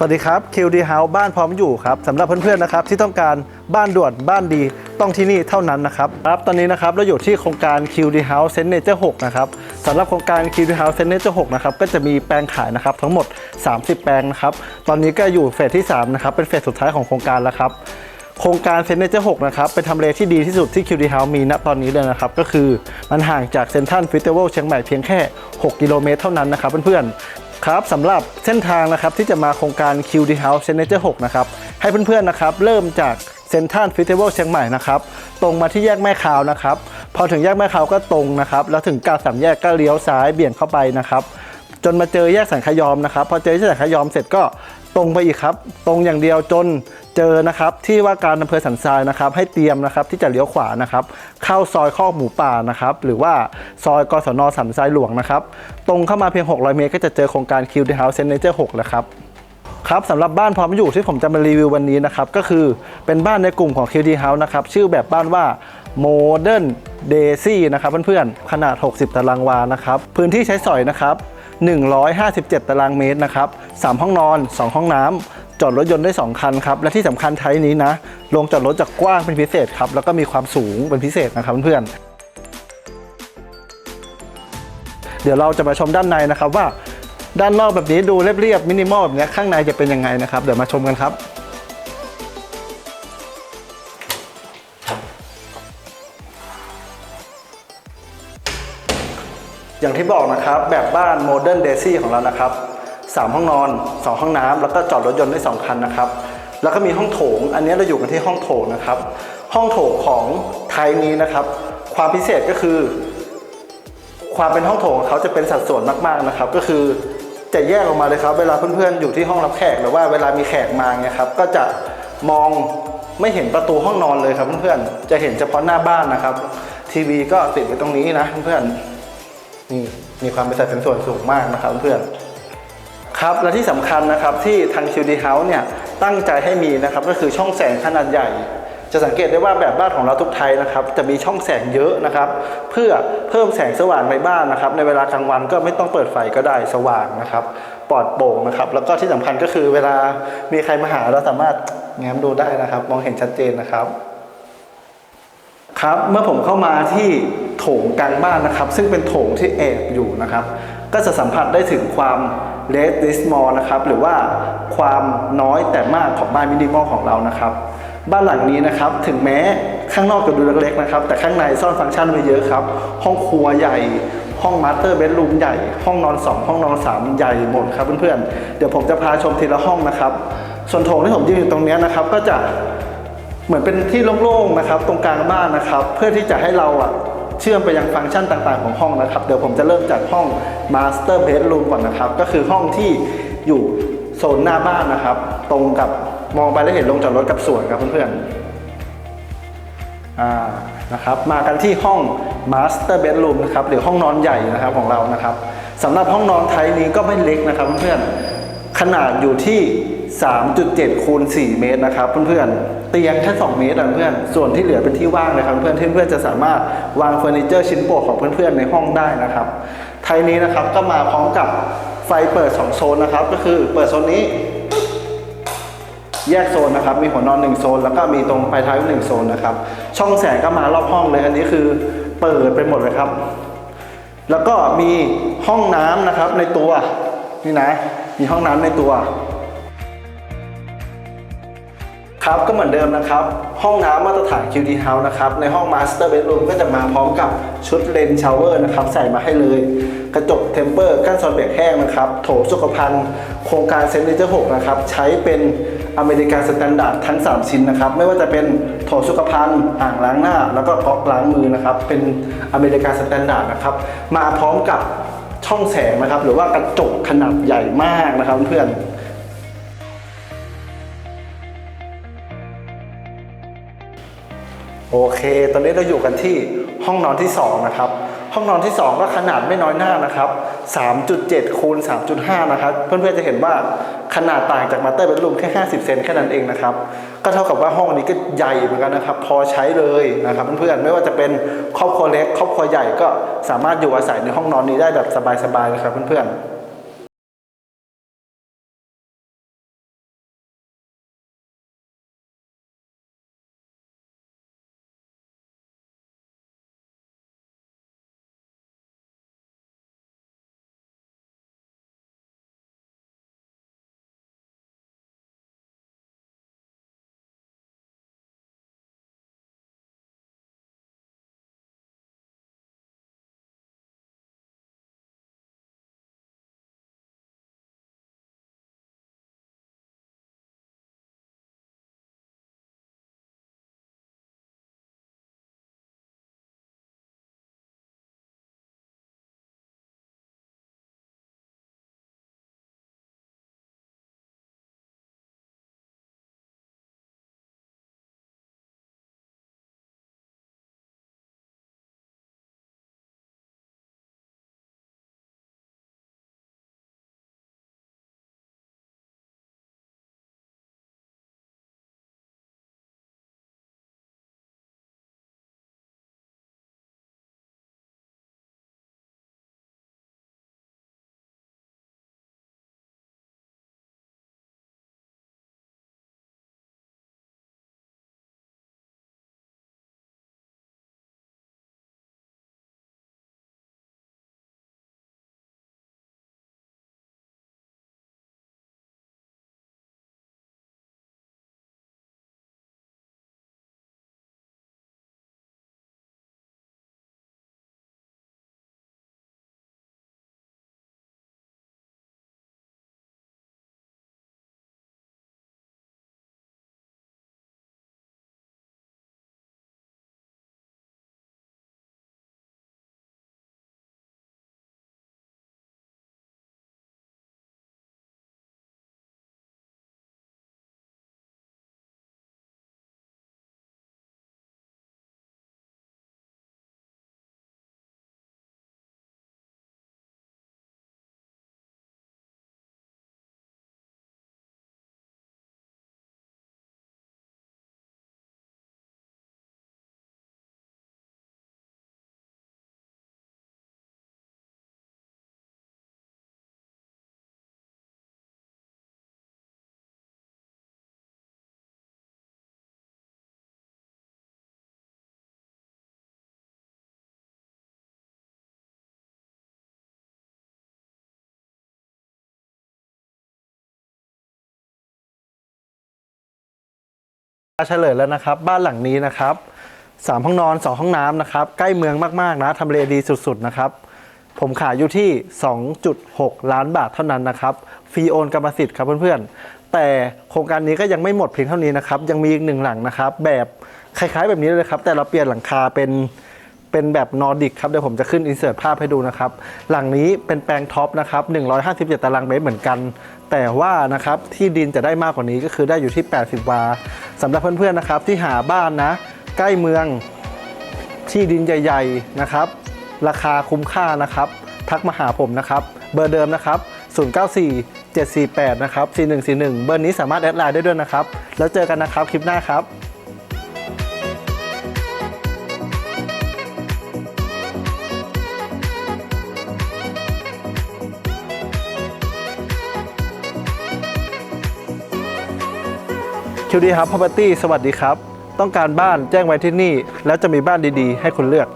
สวัสดีครับ QD House บ้านพร้อมอยู่ครับสำหรับเพื่อนๆนะครับที่ต้องการบ้านด่วนบ้านดีต้องที่นี่เท่านั้นนะครับครับตอนนี้นะครับเราอยู่ที่โครงการ QD House Signature 6นะครับสำหรับโครงการ QD House Signature 6นะครับก็จะมีแปลงขายนะครับทั้งหมด 30 แปลงนะครับตอนนี้ก็อยู่เฟสที่3นะครับเป็นเฟสสุดท้ายของโครงการแล้วครับโครงการเซนเนเจอร์6นะครับเป็นทำเลที่ดีที่สุดที่ QD House มีณตอนนี้เลยนะครับ ก็คือมันห่างจากเซนทรัลฟิสเตอร์เชียงใหม่เพียงแค่ 6 กิโลเมตรเท่านั้นนะครับเพื่อนๆ ครับสำหรับเส้นทางนะครับที่จะมาโครงการ QD House Signature 6นะครับให้เพื่อนๆนะครับเริ่มจากเซนทรัลฟิสเตอร์เชียงใหม่นะครับตรงมาที่แยกแม่ขาวนะครับพอถึงแยกแม่ขาวก็ตรงนะครับแล้วถึงกาสามแยกก็เลี้ยวซ้ายเบี่ยงเข้าไปนะครับจนมาเจอแยกสังขยอมนะครับ พอเจอแยกสังขยอมเสร็จก็ ตรงไปอีกครับ ตรงอย่างเดียวจนเจอนะครับ ที่ว่าการอำเภอสันทรายนะครับ ให้เตรียมนะครับที่จะเลี้ยวขวานะครับ เข้าซอยข้อหมูป่านะครับ หรือว่าซอยกศนสันทรายหลวงนะครับ ตรงเข้ามาเพียง 600 เมตร ก็จะเจอโครงการ Q D House Signature 6แล้วครับครับสำหรับบ้านพร้อมอยู่ที่ผมจะมารีวิววันนี้นะครับ ก็คือเป็นบ้านในกลุ่มของ QD House นะครับ ชื่อแบบบ้านว่า Modern Daisy นะครับเพื่อนๆ ขนาด 60 ตารางวานะครับ พื้นที่ใช้สอยนะครับ 157 ตารางเมตรนะครับ 3 ห้องนอน 2 ห้องน้ำจอดรถยนต์ได้ 2 คันครับ และที่สำคัญไทยนี้นะลงจอดรถจะกว้างเป็นพิเศษครับ แล้วก็มีความสูงเป็นพิเศษนะครับเพื่อนเดี๋ยวเราจะมาชมด้านในนะครับว่า ด้านนอกแบบนี้ดูเรียบๆมินิมอลแบบนี้ข้างในจะเป็นยังไงนะครับ เดี๋ยวมาชมกันครับ อย่างที่บอกนะครับแบบบ้านโมเดิร์นเดซี่ของเรานะครับ 3 ห้องนอน 2 ห้องน้ำแล้วก็จอดรถยนต์ได้ 2 คันนะครับ แล้วก็มีห้องโถง อันนี้เราอยู่กันที่ห้องโถงนะครับ ห้องโถงของไทยนี้นะครับ ความพิเศษก็คือ ความเป็นห้องโถงของเขาจะเป็นสัดส่วนมากๆนะครับ ก็คือจะแยกออกมาเลยครับ เวลาเพื่อนๆอยู่ที่ห้องรับแขกหรือว่าเวลามีแขกมาเนี่ยครับก็จะมองไม่เห็นประตูห้องนอนเลยครับเพื่อนๆจะเห็นเฉพาะหน้าบ้านนะครับ ทีวีก็ติดไว้ตรงนี้นะเพื่อนๆ นี่มีความเป็นสัดเป็นส่วนสูงมากนะครับเพื่อนครับและที่สำคัญนะครับที่ทาง QD House เนี่ยตั้งใจให้มีนะครับก็คือช่องแสงขนาดใหญ่ จะสังเกตได้ว่าแบบบ้านของเราทุกไทยนะครับจะมีช่องแสงเยอะนะครับเพื่อเพิ่มแสงสว่างในบ้านนะครับในเวลากลางวันก็ไม่ต้องเปิดไฟก็ได้สว่างนะครับปลอดโปร่งนะครับแล้วก็ที่สำคัญก็คือเวลามีใครมาหาเราสามารถแง้มดูได้นะครับ มองเห็นชัดเจนนะครับครับเมื่อผมเข้ามาที่ งกลางบ้านนะครับ ซึ่งเป็นโถงที่แอบอยู่นะครับ ก็จะสัมผัสได้ถึงความเลสดิสมอลนะครับหรือว่าความน้อยแต่มากของบ้านมินิมอลของเรานะครับ บ้านหลังนี้นะครับถึงแม้ข้างนอกจะดูเล็กๆนะครับ แต่ข้างในซ่อนฟังก์ชันไว้เยอะครับ ห้องครัวใหญ่ห้องมาสเตอร์เบดรูมใหญ่ ห้องนอน 2 ห้องนอน 3 ใหญ่หมดครับเพื่อนๆ เดี๋ยวผมจะพาชมทีละห้องนะครับ ส่วนโถงที่ผมยืนอยู่ตรงนี้นะครับ ก็จะเหมือนเป็นที่โล่งๆนะครับ ตรงกลางบ้านนะครับ เพื่อที่จะให้เราอะ เชื่อมไปยังฟังก์ชันต่างๆของห้องนะครับ เดี๋ยวผมจะเริ่มจากห้อง Master Bedroom ก่อนนะครับ ก็คือห้องที่อยู่โซนหน้าบ้านนะครับ ตรงกับมองไปแล้วเห็นโรงจอดรถกับสวนครับเพื่อนๆนะครับมากันที่ห้อง Master Bedroom นะครับหรือห้องนอนใหญ่นะครับของเรานะครับสำหรับห้องนอนไทยนี้ก็ไม่เล็กนะครับเพื่อนๆขนาดอยู่ที่ 3.7คูณ4เมตรนะครับเพื่อนๆเตียงแค่2เมตรนะเพื่อนส่วนที่เหลือเป็นที่ว่างนะครับเพื่อนๆเพื่อนๆจะสามารถวางเฟอร์นิเจอร์ชิ้นโปรดของเพื่อนๆในห้องได้นะครับไทยนี้นะครับก็มาพร้อมกับไฟเปิด 2 โซนนะครับ ก็คือเปิดโซนนี้ แยกโซนนะครับ มีหัวนอนหนึ่งโซน แล้วก็มีตรงปลายเท้าอีกหนึ่งโซนนะครับ ช่องแสงก็มารอบห้องเลย อันนี้คือเปิดไปหมดเลยครับ แล้วก็มีห้องน้ำนะครับในตัว นี่นะ มีห้องน้ำในตัว ครับก็เหมือนเดิมนะครับ ห้องน้ำมาตรฐาน QD House นะครับ ในห้อง Master Bedroom ก็จะมาพร้อมกับชุดเลนชาวเวอร์นะครับ ใส่มาให้เลย กระจกเทมเปอร์กั้นโซนเบรกแห้งนะครับ โถสุขภัณฑ์ โครงการเซนเจอร์6นะครับ ใช้เป็นอเมริกันสแตนดาร์ดทั้ง 3 ชิ้นนะครับ ไม่ว่าจะเป็นโถสุขภัณฑ์อ่างล้างหน้า แล้วก็ก๊อกล้างมือนะครับ เป็นอเมริกันสแตนดาร์ดนะครับ มาพร้อมกับช่องแสงนะครับ หรือว่ากระจกขนาดใหญ่มากนะครับเพื่อน โอเค ตอนนี้เราอยู่กันที่ห้องนอนที่ 2 นะครับ ห้องนอนที่ 2 ก็ขนาดไม่น้อยหน้านะครับ 3.7 คูณ 3.5 นะครับ เพื่อนๆจะเห็นว่าขนาดต่างจากมาสเตอร์เบดรูมแค่ 50 เซนแค่นั้นเองนะครับ ก็เท่ากับว่าห้องนี้ก็ใหญ่เหมือนกันนะครับ พอใช้เลยนะครับเพื่อนๆ ไม่ว่าจะเป็นครอบครัวเล็ก ครอบครัวใหญ่ก็สามารถอยู่อาศัยในห้องนอนนี้ได้แบบสบายๆนะครับเพื่อนๆ เฉลยแล้วนะครับ บ้านหลังนี้นะครับสามห้องนอนสองห้องน้ำนะครับ ใกล้เมืองมาก ๆ นะทำเลดีสุด ๆ นะครับ ผมขายอยู่ที่ 2.6 ล้านบาทเท่านั้นนะครับ ฟรีโอนกรรมสิทธิ์ครับเพื่อนๆ แต่โครงการนี้ก็ยังไม่หมดเพียงเท่านี้นะครับ ยังมีอีกหนึ่งหลังนะครับ แบบคล้าย ๆ แบบนี้เลยครับ แต่เราเปลี่ยนหลังคาเป็น เป็นแบบนอร์ดิกครับเดี๋ยวผมจะขึ้นอินเสิร์ตภาพให้ดูนะครับ หลังนี้เป็นแปลงท็อปนะครับ157 ตารางเมตรเหมือนกัน แต่ว่านะครับที่ดินจะได้มากกว่านี้ก็คือได้อยู่ที่ 80 วาสำหรับเพื่อนๆนะครับที่หาบ้านนะ ใกล้เมืองที่ดินใหญ่ๆนะครับ ราคาคุ้มค่านะครับ ทักมาหาผมนะครับ เบอร์เดิมนะครับ 094 748 นะครับ 4141 เบอร์นี้สามารถแอดไลน์ได้ด้วยนะครับ แล้วเจอกันนะครับคลิปหน้าครับ คิวดีครับ Property สวัสดีครับ ต้องการบ้านแจ้งไว้ที่นี่ แล้วจะมีบ้านดีๆ ให้คุณเลือก